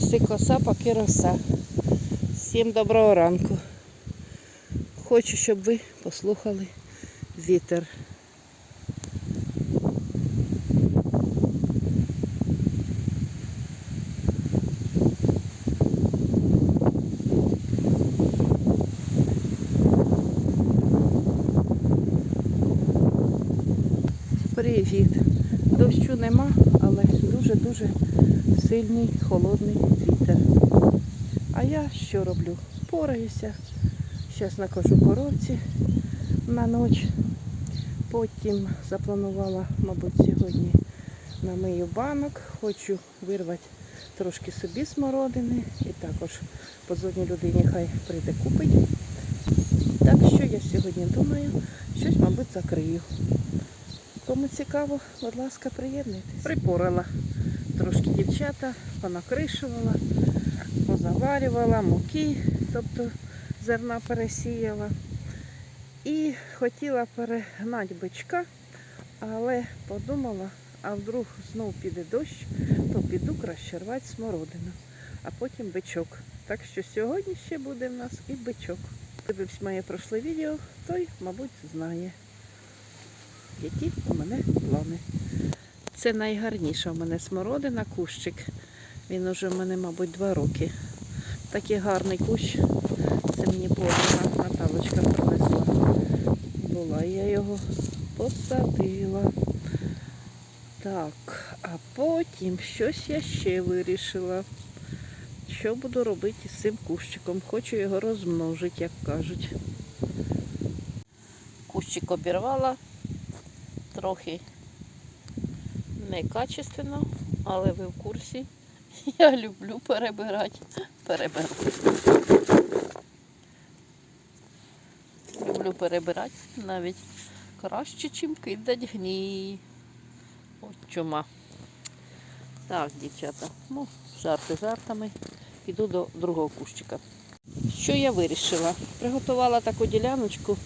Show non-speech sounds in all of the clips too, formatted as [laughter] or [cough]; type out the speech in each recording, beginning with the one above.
Коси коса, поки роса. Всім доброго ранку. Хочу, щоб ви послухали вітер. Привіт. Дощу нема, але дуже-дуже сильний холодний вітер. А я що роблю? Пораюся. Зараз накажу коровці на ніч. Потім запланувала, мабуть, сьогодні намию банок. Хочу вирвати трошки собі смородини і також подзвоню людині, хай прийде купить. Так що я сьогодні думаю, щось, мабуть, закрию. Кому цікаво, будь ласка, приєднуйтесь. Припорала трошки дівчата, понакришувала, позаварювала муки, тобто зерна пересіяла. І хотіла перегнати бичка, але подумала, а вдруг знов піде дощ, то піду краще рвати смородину, а потім бичок. Так що сьогодні ще буде в нас і бичок. Дивився моє прошле відео, той, мабуть, знає які у мене плани. Це найгарніша у мене смородина, кущик. Він уже в мене, мабуть, два роки. Такий гарний кущ. Це мені подруга Наталочка привезла. Була, я його посадила. Так, а потім щось я ще вирішила. Що буду робити з цим кущиком? Хочу його розмножити, як кажуть. Кущик обірвала, трохи некачественно, але ви в курсі. [laughs] Я люблю перебирати. Переберу. Люблю перебирати навіть краще, чим кидати гній. От чума. Так, дівчата, ну, жарти жартами. Піду до другого кущика. Що я вирішила? Приготувала таку діляночку.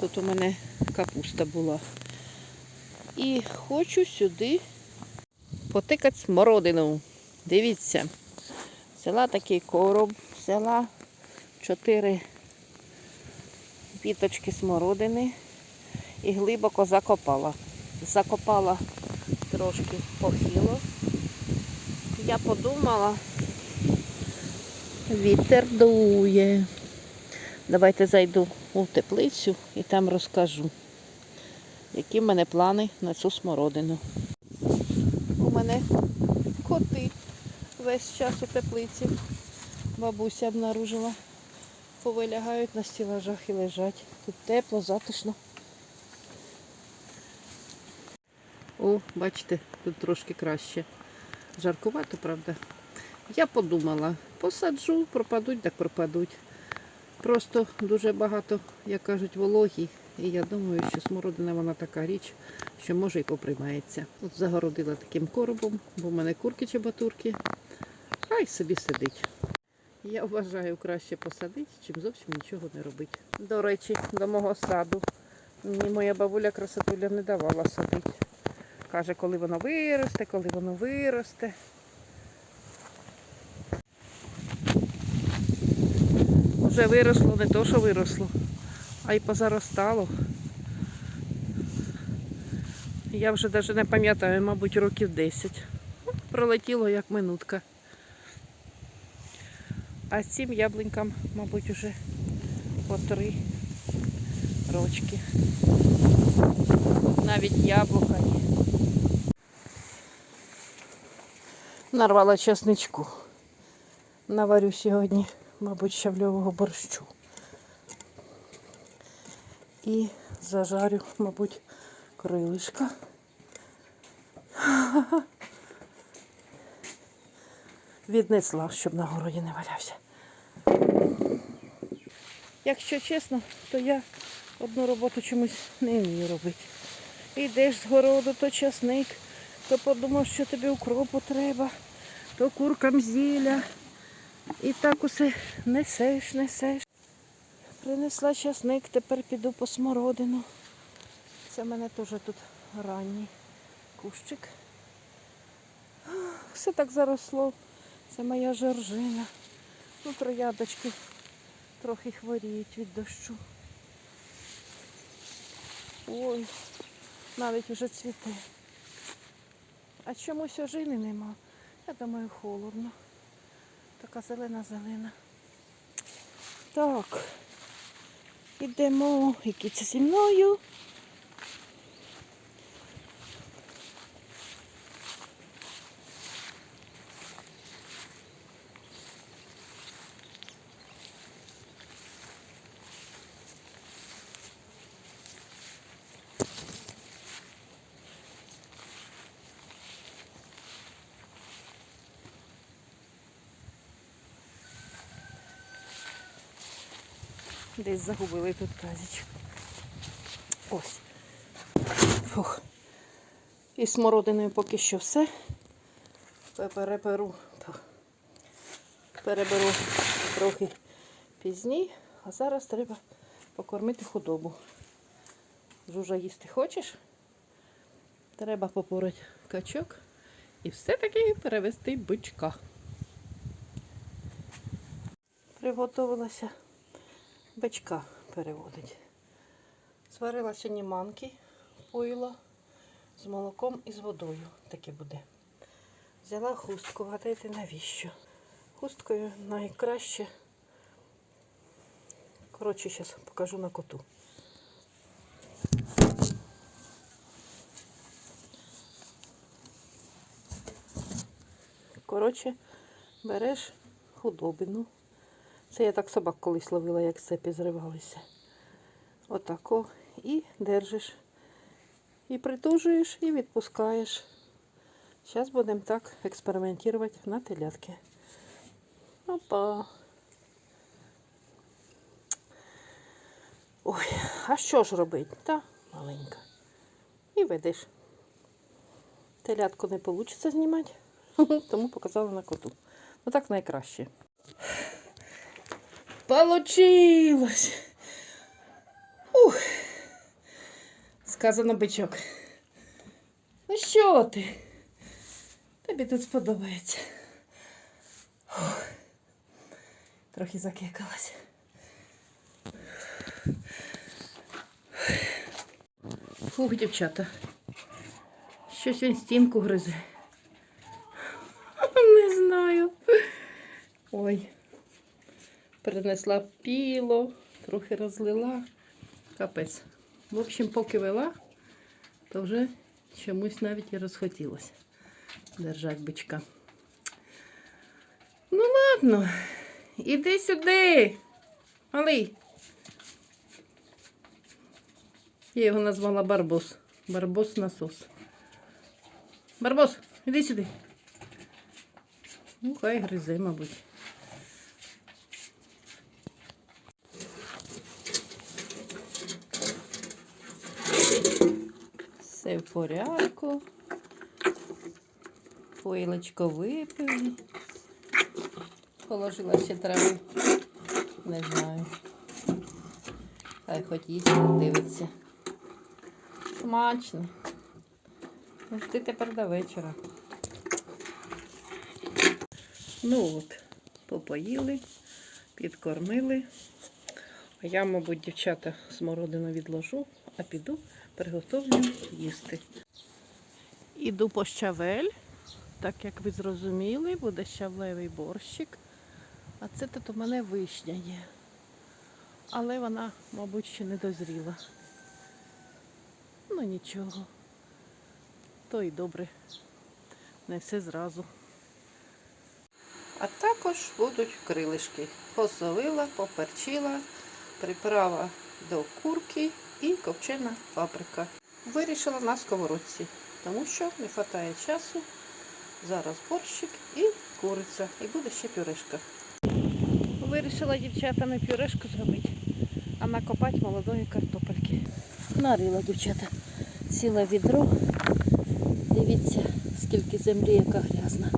Тут у мене капуста була. І хочу сюди потикати смородину. Дивіться, взяла такий короб, взяла чотири піточки смородини і глибоко закопала. Закопала трошки похило. Я подумала, вітер дує. Давайте зайду у теплицю і там розкажу, які в мене плани на цю смородину. Мене коти весь час у теплиці. Бабуся обнаружила. Повилягають на стілажах і лежать. Тут тепло, затишно. О, бачите, тут трошки краще. Жаркувато, правда. Я подумала, посаджу, пропадуть, так пропадуть. Просто дуже багато, як кажуть, вологі. І я думаю, що смородина вона така річ, що може і поприймається. От загородила таким коробом, бо в мене курки чебатурки. Хай собі сидить. Я вважаю краще посадити, чим зовсім нічого не робити. До речі, до мого саду. Мені моя бабуля красотуля не давала садити. Каже, коли воно виросте, коли воно виросте. Вже виросло, не то, що виросло, а й позаростало. Я вже навіть не пам'ятаю, мабуть, років 10. Пролетіло як минутка. А цим яблунькам, мабуть, уже по три рочки. Навіть яблука є. Нарвала чесничку. Наварю сьогодні, мабуть, щавльового борщу. І зажарю, мабуть, крилишка. Віднесла, щоб на городі не валявся. Якщо чесно, то я одну роботу чомусь не вмію робити. Йдеш з городу, то часник, то подумав, що тобі укропу треба, то куркам зілля. І так усе несеш, несеш. Принесла часник, тепер піду по смородину. Це в мене теж тут ранній кущик. Все так заросло Це моя жоржина. Ну, троядочки трохи хворіють від дощу. Ой, навіть уже цвіте. А чомусь ожини нема. Я думаю, холодно. Така зелена-зелена. Так. Ідемо, які це зі мною. Десь загубили тут казічку. Ось. Фух. І смородиною поки що все. Переберу. Переберу трохи пізні, а зараз треба покормити худобу. Жужа їсти хочеш? Треба попорати качок і все-таки перевести бичка. Приготувалася бичка переводить. Сварила сьогодні манки, поїла з молоком і з водою. Таке буде. Взяла хустку, гадайте навіщо? Хусткою найкраще. Коротше, зараз покажу на коту. Коротше, береш худобину. Це я так собак колись ловила, як цепі зривалися. Отако. І держиш. І притужуєш, і відпускаєш. Зараз будемо так експериментувати на телятки. Опа. Ой, а що ж робити? Та маленька. І ведеш. Телятку не вийде знімати, [laughs] тому показала на коту. Ну так найкраще. Получилось. Ух. Сказано бичок. Ну що ти? Тобі тут сподобається. Ух. Трохи закекалась. Фух, дівчата. Щось він стінку гризе. [laughs] Не знаю. Ой. Перенесла піло, трохи розлила. Капець. В общем, поки вела, то вже чомусь навіть і розхотілося держати бичка. Ну ладно, іди сюди. Малий. Я його назвала Барбос. Барбос насос. Барбос, іди сюди. Ну, хай гризе, мабуть. Все порядку. Поїлочко випили. Положила ще трави. Не знаю. Хай хоч їсть, дивиться. Смачно. Ну, Ти тепер до вечора. Ну от, попоїли, підкормили. А я, мабуть, дівчата смородину відложу, а піду приготовлю їсти. Іду по щавель, так як ви зрозуміли, буде щавлевий борщик. А це тут у мене вишня є. Але вона, мабуть, ще не дозріла. Ну нічого. То й добре. Не все зразу. А також будуть крилишки. Посолила, поперчила, приправа до курки і копчена паприка. Вирішила на сковородці, тому що не вистачає часу. Зараз борщик і куриця. І буде ще пюрешка. Вирішила дівчатами пюрешку зробити, а накопати молодої картопельки. Нарила дівчата ціле відро. Дивіться, скільки землі, яка грязна.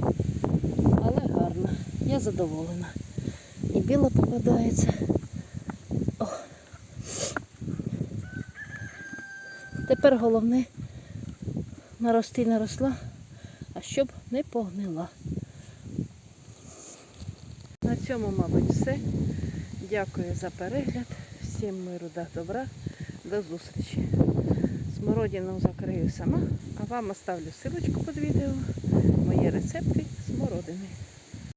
Але гарна. Я задоволена. І біла попадається. Тепер головне нарости наросла, а щоб не погнила. На цьому, мабуть, все. Дякую за перегляд. Всім миру та добра. До зустрічі. Смородину закрию сама, а вам оставлю ссылочку під відео. Мої рецепти смородини.